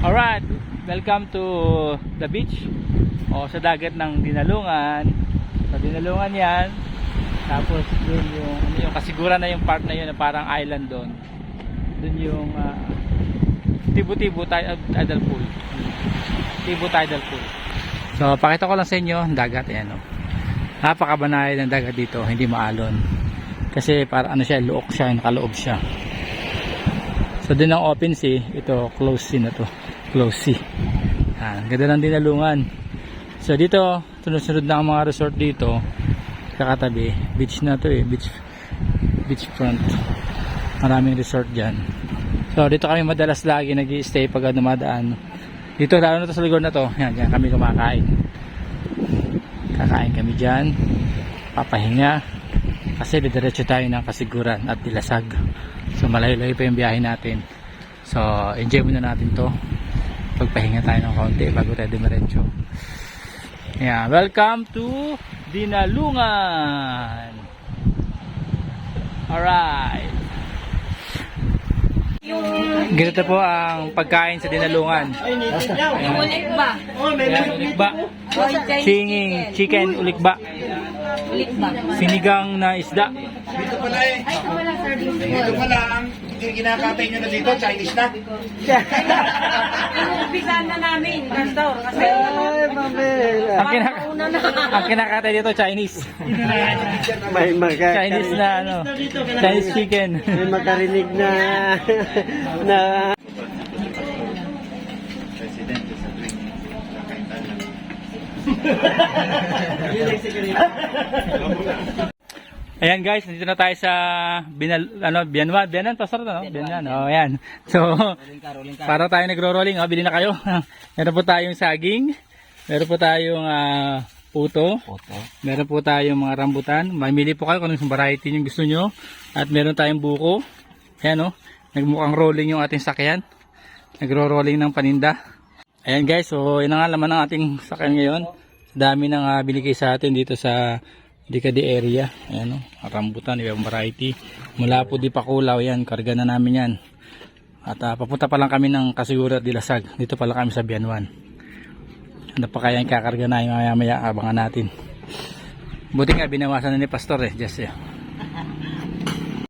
Alright, welcome to the beach o sa dagat ng Dinalungan. Sa Dinalungan yan. Tapos dun yung, ano yung kasiguran na yung part na yun na parang island doon. Dun yung ah, Tibu-Tibu Ti- Tidal Pool. Tibu Tidal Pool. So, pakita ko lang sa inyo, ang dagat, ayan o. Napakabanay ng dagat dito, hindi maalon. Kasi para ano siya, luok siya, nakaloob siya. So, din ang open sea, ito, close sea na to. Close sea. Yan, ganda ng dinalungan. So, dito, sunod-sunod na ang mga resort dito. Kakatabi, beach na to eh, beach, beach front. Maraming resort dyan. So, dito kami madalas lagi nag stay pag dumadaan. Dito, lalo na to sa lugar na to. Yan, yan kami kumakain. Kakain kami dyan. Papahinga. Kasi didiretso tayo ng kasiguran at dilasag. So, malayo-layo pa yung biyahe natin. So, enjoy muna natin to. Pagpahinga tayo ng konti bago tayo dumiretso. Yeah, welcome to Dinalungan. Alright. Ganito po ang pagkain sa Dinalungan. Yung ulikba. Ulikba. Singing chicken ulikba. Sinigang na isda. Dito pala eh. Ay, Dito pala ang kinakatay nyo na dito, Chinese na. Inumpisan na namin, Gastor. Kasi Ang, kinak ang kinakatay dito Chinese. May maka Chinese na ano. Chinese chicken. may makarinig na na Ayan guys, nandito na tayo sa Binal, ano, Bianwan, Bianan, pastor no? Bianan, oh, ayan. So, para tayo nagro-rolling, oh, bili na kayo. Meron po tayong saging, meron po tayong ah, puto, meron po tayong mga rambutan. Mamili po kayo kung anong variety yung gusto nyo. At meron tayong buko. Ayan oh, nagmukhang rolling yung ating sakyan. Nagro-rolling ng paninda. Ayan guys, so yun na nga laman ng ating sakyan ngayon. Dami nang uh, binigay sa atin dito sa Dicadi area. Ayan o, rambutan, ibang variety. Mula po di pa kulaw yan, karga na namin yan. At ah, papunta pa lang kami ng Kasigura at Dilasag. Dito pala kami sa Bianwan. Ano pa kaya yung kakarga na yung maya maya abangan natin. Buti nga binawasan na ni Pastor eh, just eh.